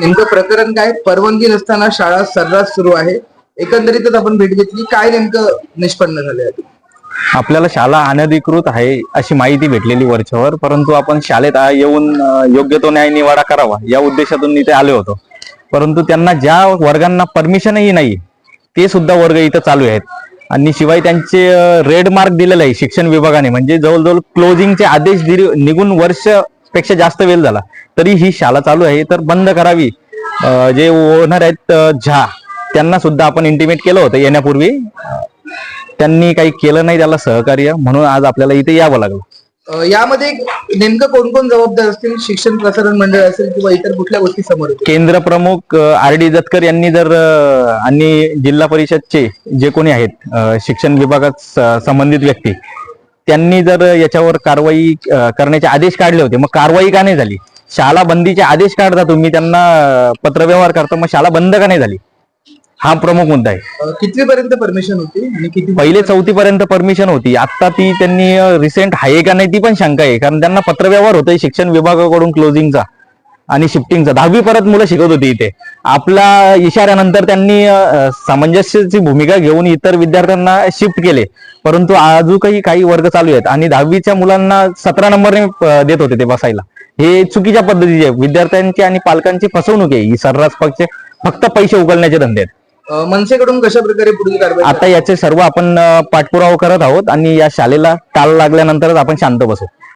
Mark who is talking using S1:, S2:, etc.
S1: नेमकं प्रकरण काय? परवानगी नसताना शाळा सर्रास सुरू आहे. एकंदरीतच आपण भेट घेतली. काय नेमकं निष्पन्न झालं आहे
S2: आपल्याला शाळा अनधिकृत आहे अशी माहिती भेटलेली वरच्यावर परंतु आपण शाळेत आ- येऊन अ, योग्य तो न्याय निवाडा करावा या उद्देशातून इथे आलो होतो. परंतु त्यांना ज्या वर्गांना परमिशनही नाही ते सुद्धा वर्ग इथं चालू आहेत. आणि शिवाय त्यांचे रेड मार्क दिलेले आहे शिक्षण विभागाने. म्हणजे जवळजवळ क्लोजिंगचे आदेश दिले- निघून वर्ष पेक्षा जास्त वेळ झाला. तरी ही शाळा चालू आहे. तर बंद करावी. जे ओनर आहेत झा त्यांना सुद्धा आपण इंटिमेट केलं होतं येण्यापूर्वी. त्यांनी काही केलं नाही त्याला सहकार्य. म्हणून आज आपल्याला इथे यावं लागलं.
S1: यामध्ये नेमकं कोण कोण जबाबदार असतील? शिक्षण प्रसारण मंडळ असेल किंवा इतर कुठल्या गोष्टी समोर
S2: केंद्र प्रमुख आर डी जतकर यांनी जर आणि जिल्हा परिषदचे जे कोणी आहेत शिक्षण विभागात संबंधित व्यक्ती त्यांनी जर याच्यावर कारवाई अ, करण्याचे आदेश काढले होते मग कारवाई का नाही झाली? शाळा बंदीचे आदेश काढता तुम्ही त्यांना अ, पत्रव्यवहार करता मग शाळा बंद का नाही झाली? हा प्रमुख मुद्दा आहे.
S1: अं, कितवीपर्यंत परमिशन होती आणि किती
S2: पहिले चौथी पर्यंत परमिशन होती. आता ती त्यांनी रिसेंट आहे का नाही ती पण शंका आहे. कारण त्यांना पत्रव्यवहार होतोय शिक्षण विभागाकडून क्लोजिंगचा आणि शिफ्टिंगचा. दहावी परत मुलं शिकत होती इथे. आपल्या इशाऱ्यानंतर त्यांनी सामंजस्याची भूमिका घेऊन इतर विद्यार्थ्यांना शिफ्ट केले. परंतु अजूनही काही वर्ग चालू आहेत. आणि दहावीच्या मुलांना सतरा नंबरने देत होते ते बसायला. हे चुकीच्या पद्धतीचे. विद्यार्थ्यांची आणि पालकांची फसवणूक आहे. ही सर्रास पक्ष फक्त पैसे उकलण्याचे धंदे आहेत.
S1: मनसेकडून कशा प्रकारे पुढील कारवाई
S2: आता याचे सर्व आपण पाठपुरावा करत आहोत. आणि या शाळेला टाल लागल्यानंतरच आपण शांत बसू.